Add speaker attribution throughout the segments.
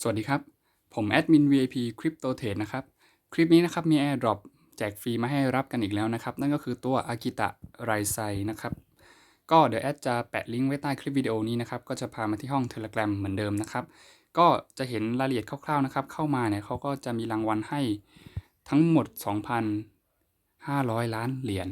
Speaker 1: สวัสดีครับ ผมแอดมิน VIP Crypto Trade นะครับ คลิปนี้นะครับมี Airdrop แจกฟรีมาให้รับกันอีกแล้วนะครับ นั่นก็คือตัว Akita r i s a i นะครับ ก็เดี๋ยวแอดจะแปะลิงก์ไว้ใต้คลิปวิดีโอนี้นะครับ ก็จะพามาที่ห้อง Telegram เหมือนเดิมนะครับ ก็จะเห็นรายละเอียดคร่าวๆนะครับ เข้ามาเนี่ยเขาก็จะมีรางวัลให้ทั้งหมด 2,500 ล้านเหรียญ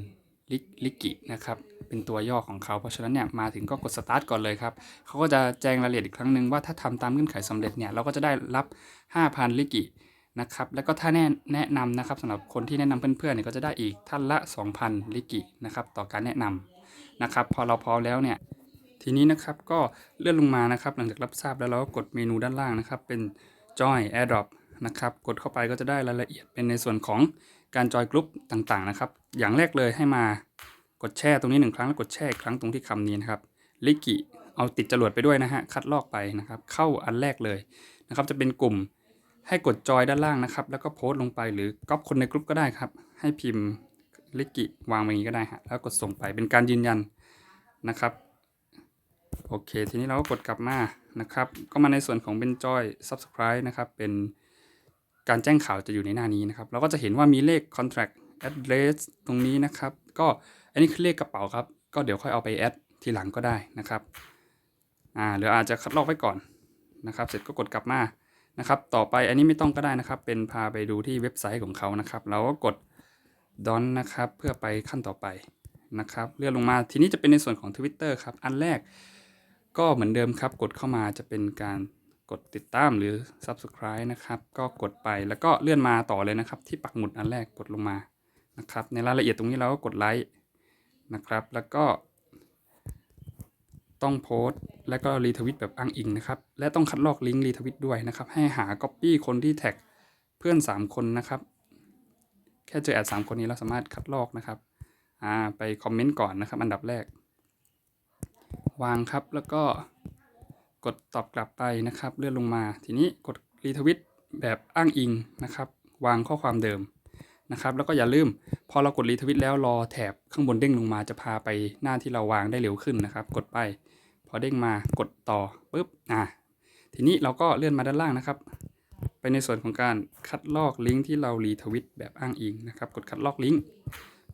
Speaker 1: ลิลกินะครับ เป็นตัวย่อของเขา เพราะฉะนั้นเนี่ยมาถึงก็กด start ก่อนเลยครับ เขาก็จะแจ้งรายละเอียดอีกครั้งหนึ่งว่าถ้าทำตามเงื่อนไขสำเร็จเนี่ยเราก็จะได้รับ 5,000 ลิกินะครับ แล้วก็ถ้าแนะแนะนำนะครับสำหรับคนที่แนะนำเพื่อนๆเนี่ยก็จะได้อีกท่านละ 2,000 ลิกินะครับต่อการแนะนำนะครับ พอเราพร้อมแล้วเนี่ยทีนี้นะครับก็เลื่อนลงมานะครับ หลังจากรับทราบแล้วเราก็กดเมนูด้านล่างนะครับ เป็น Join AirDrop นะครับ กดเข้าไปก็จะได้รายละเอียดเป็นในส่วนของ การจอยกลุ่มต่างๆนะครับ อย่างแรกเลยให้มากดแช่ตรงนี้หนึ่งครั้งแล้วกดแช่ครั้งตรงที่คำนี้นะครับลิกิเอาติดจรวดไปด้วยนะฮะคัดลอกไปนะครับ เข้าอันแรกเลยนะครับจะเป็นกลุ่มให้กดจอยด้านล่างนะครับ แล้วก็โพสต์ลงไปหรือก๊อปคนในกลุ่มก็ได้ครับ ให้พิมพ์ลิกิวางไว้อย่างนี้ก็ได้ฮะแล้วกดส่งไปเป็นการยืนยันนะครับโอเค ทีนี้เราก็กดกลับมานะครับ ก็มาในส่วนของเป็นจอย subscribe นะครับเป็น การแจ้งข่าวจะอยู่ในหน้านี้นะครับ เราก็จะเห็นว่ามีเลข contract address ตรงนี้นะครับ ก็อันนี้คือเลขกระเป๋าครับ ก็เดี๋ยวค่อยเอาไปแอดทีหลังก็ได้นะครับ อ่าหรืออาจจะคัดลอกไว้ก่อนนะครับ เสร็จก็กดกลับมานะครับ ต่อไปอันนี้ไม่ต้องก็ได้นะครับ เป็นพาไปดูที่เว็บไซต์ของเขานะครับ เราก็กดดอนนะครับ เพื่อไปขั้นต่อไปนะครับ เลื่อนลงมาทีนี้จะเป็นในส่วนของ Twitter ครับ อันแรกก็เหมือนเดิมครับ กดเข้ามาจะเป็นการ กดติดตามหรือ Subscribe นะครับ ก็กดไปแล้วก็เลื่อนมาต่อเลยนะครับ ที่ปักหมุดอันแรกกดลงมานะครับ ในรายละเอียดตรงนี้เราก็กดไลค์นะครับ แล้วก็ ต้องโพสต์และก็รีทวิตแบบอ้างอิงนะครับ และต้องคัดลอกลิงก์รีทวิตด้วยนะครับ ให้หา Copy คนที่แท็กเพื่อน 3 คนนะครับ แค่เจอแอด3คนนี้เราสามารถคัดลอกนะครับอ่าไปคอมเมนต์ก่อนนะครับ อันดับแรก วางครับแล้วก็ กดตอบกลับไปนะครับ เลื่อนลงมา ทีนี้กดรีทวิตแบบอ้างอิงนะครับ วางข้อความเดิมนะครับ แล้วก็อย่าลืม พอเรากดรีทวิตแล้วรอแถบข้างบนเด้งลงมาจะพาไปหน้าที่เราวางได้เร็วขึ้นนะครับ กดไป พอเด้งมากดต่อปุ๊บอ่าทีนี้เราก็เลื่อนมาด้านล่างนะครับ ไปในส่วนของการคัดลอกลิงก์ที่เรารีทวิตแบบอ้างอิงนะครับ กดคัดลอกลิงก์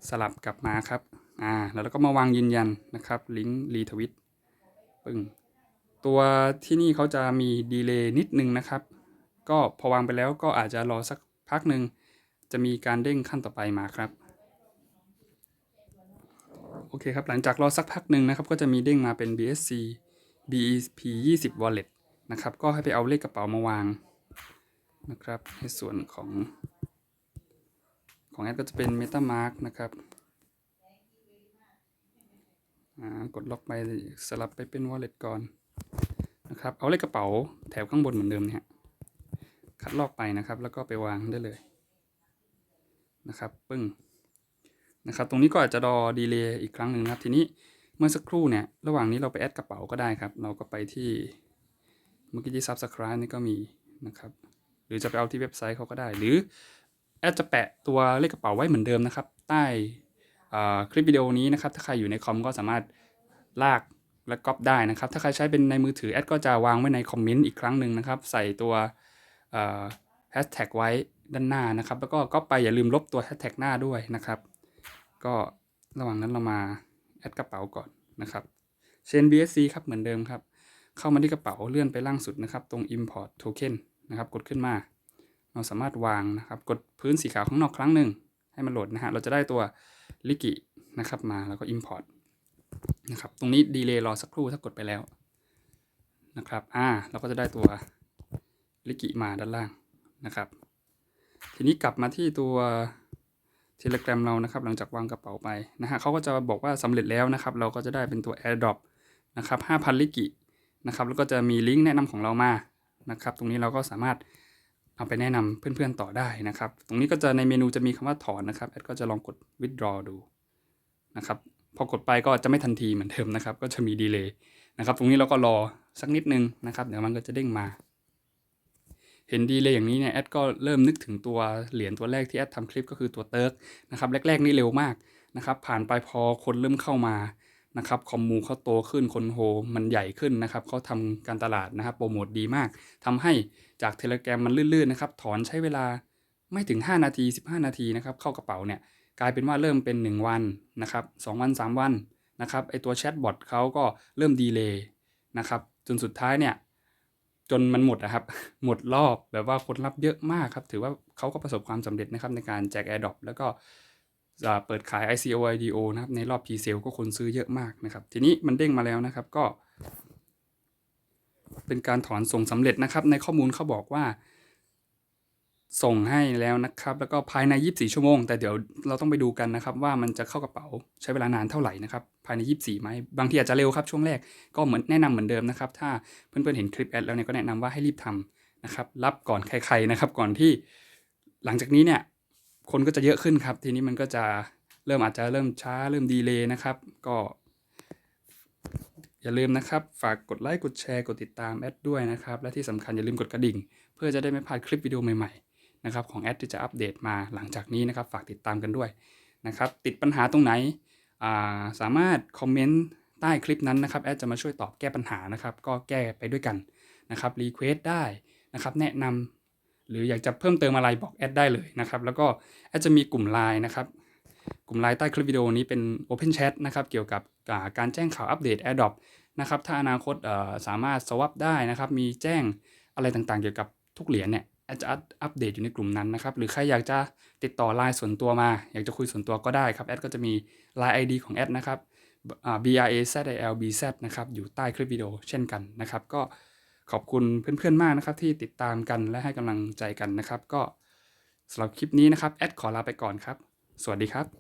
Speaker 1: สลับกลับมาครับอ่าแล้วเราก็มาวางยืนยันนะครับ ลิงก์รีทวิตปึ้ง ตัวที่นี่เขาจะมีดีเลย์นิดนึงนะครับ ก็พอวางไปแล้วก็อาจจะรอสักพักหนึ่งจะมีการเด้งขั้นต่อไปมาครับ โอเคครับ หลังจากรอสักพักหนึ่งนะครับ ก็จะมีเด้งมาเป็น BSC BEP 20 Wallet นะครับ ก็ให้ไปเอาเลขกระเป๋ามาวางนะครับ ในส่วนของ ของแอดก็จะเป็น MetaMask นะครับอ่ากดล็อกไปสลับไปเป็น Wallet ก่อน นะครับ เอาเลขกระเป๋าแถวข้างบนเหมือนเดิมเนี่ยคัดลอกไปนะครับ แล้วก็ไปวางได้เลยนะครับปึ้งนะครับ ตรงนี้ก็อาจจะรอดีเลย์อีกครั้งหนึ่งนะครับ ทีนี้เมื่อสักครู่เนี่ย ระหว่างนี้เราไปแอดกระเป๋าก็ได้ครับ เราก็ไปที่เมื่อกี้ที่ Subscribe นี่ก็มีนะครับ หรือจะไปเอาที่เว็บไซต์เขาก็ได้ หรือแอดจะแปะตัวเลขกระเป๋าไว้เหมือนเดิมนะครับ ใต้คลิปวิดีโอนี้นะครับ ถ้าใครอยู่ในคอมก็สามารถลาก และก๊อปได้นะครับ ถ้าใครใช้เป็นในมือถือแอดก็จะวางไว้ในคอมเมนต์อีกครั้งหนึ่งนะครับ ใส่ตัวแฮชแท็กไว้ด้านหน้านะครับ แล้วก็ก๊อปไปอย่าลืมลบตัวแฮชแท็กหน้าด้วยนะครับ ก็ระหว่างนั้นเรามาแอดกระเป๋าก่อนนะครับ เชน BSC ครับเหมือนเดิมครับ เข้ามาที่กระเป๋าเลื่อนไปล่างสุดนะครับ ตรง Import Token นะครับ กดขึ้นมา เราสามารถวางนะครับ กดพื้นสีขาวข้างนอกครั้งหนึ่งให้มันโหลดนะฮะ เราจะได้ตัวลิกินะครับมาแล้วก็ Import นะครับ ตรงนี้ดีเลย์รอสักครู่ถ้ากดไปแล้วนะครับ อ่า เราก็จะได้ตัวลิกิมาด้านล่างนะครับ ทีนี้กลับมาที่ตัว Telegram เรานะครับ หลังจากวางกระเป๋าไปนะฮะเขาก็จะบอกว่าสำเร็จแล้วนะครับ เราก็จะได้เป็นตัว AirDrop นะครับ5,000 ลิกินะครับ แล้วก็จะมีลิงก์แนะนำของเรามานะครับ ตรงนี้เราก็สามารถเอาไปแนะนำเพื่อนๆต่อได้นะครับ ตรงนี้ก็จะในเมนูจะมีคำว่าถอนนะครับ แอดก็จะลองกด withdraw ดูนะครับ พอกดไปก็จะไม่ทันทีเหมือนเดิมนะครับ ก็จะมีดีเลย์นะครับ ตรงนี้เราก็รอสักนิดนึงนะครับ เดี๋ยวมันก็จะเด้งมา เห็นดีเลยอย่างนี้เนี่ยแอดก็เริ่มนึกถึงตัวเหรียญตัวแรกที่แอดทำคลิปก็คือตัวเติร์กนะครับแรกๆนี่เร็วมากนะครับ ผ่านไปพอคนเริ่มเข้ามานะครับคอมมูเขาโตขึ้นคนโฮมันใหญ่ขึ้นนะครับเขาทำการตลาดนะครับโปรโมทดีมากทำให้จากเทเลแกรมมันลื่นๆนะครับถอนใช้เวลาไม่ถึง 5 นาที 15 นาทีนะครับเข้ากระเป๋าเนี่ย กลายเป็นว่าเริ่มเป็น 1 วันนะครับ2วัน 3 วันนะครับไอตัวแชทบอทเขาก็เริ่มดีเลย์นะครับจนสุดท้ายเนี่ยจนมันหมดนะครับ หมดรอบแบบว่าคนรับเยอะมากครับ ถือว่าเขาก็ประสบความสำเร็จนะครับในการแจก AirDrop แล้วก็เปิดขาย ICO IDO นะครับในรอบ P-Sale ก็คนซื้อเยอะมากนะครับ ทีนี้มันเด้งมาแล้วนะครับก็ เป็นการถอนส่งสำเร็จนะครับ ในข้อมูลเขาบอกว่า ส่งให้แล้วนะครับ แล้วก็ภายใน 24 ชั่วโมง แต่เดี๋ยวเราต้องไปดูกันนะครับ ว่ามันจะเข้ากระเป๋าใช้เวลานานเท่าไหร่นะครับ ภายใน 24ไหมบางทีอาจจะเร็วครับช่วงแรกก็เหมือนแนะนำเหมือนเดิมนะครับ ถ้าเพื่อนๆเห็นคลิปแอดแล้วเนี่ยก็แนะนำว่าให้รีบทำนะครับ รับก่อนใครๆนะครับ ก่อนที่หลังจากนี้เนี่ย คนก็จะเยอะขึ้นครับ ทีนี้มันก็จะเริ่มอาจจะเริ่มช้าเริ่มดีเลย์นะครับ ก็อย่าลืมนะครับ ฝากกดไลค์กดแชร์กดติดตามแอดด้วยนะครับ และที่สำคัญอย่าลืมกดกระดิ่ง เพื่อจะได้ไม่พลาดคลิปวิดีโอใหม่ๆ นะครับของแอดที่จะอัปเดตมาหลังจากนี้นะครับฝากติดตามกันด้วยนะครับติดปัญหาตรงไหนาสามารถคอมเมนต์ใต้คลิปนั้นนะครับแอดจะมาช่วยตอบแก้ปัญหานะครับก็แก้ไปด้วยกันนะครับรีเควสได้นะครับแนะนำหรืออยากจะเพิ่มเติมอะไรบอกแอดได้เลยนะครับแล้วก็แอดจะมีกลุ่มไลน์นะครับกลุ่มไลน์ใต้คลิปวิดีโอนี้เป็น Open Chat นะครับเกี่ยวกับการแจ้งข่าวอัปเดต AirDrop นะครับถ้าอนาคตสามารถ swap ได้นะครับมีแจ้งอะไรต่างๆ เกี่ยวกับทุกเหรียญเนี่ย อดจะอัปเดตอยู่ในกลุ่มนั้นนะครับ หรือใครอยากจะติดต่อไลน์ส่วนตัวมา อยากจะคุยส่วนตัวก็ได้ครับ แอดก็จะมี Line ID ของแอดนะครับอ่า b r a z i l b z นะครับ อยู่ใต้คลิปวิดีโอเช่นกันนะครับ ก็ขอบคุณเพื่อนๆมากนะครับ ที่ติดตามกันและให้กำลังใจกันนะครับ ก็สำหรับคลิปนี้นะครับ แอดขอลาไปก่อนครับ สวัสดีครับ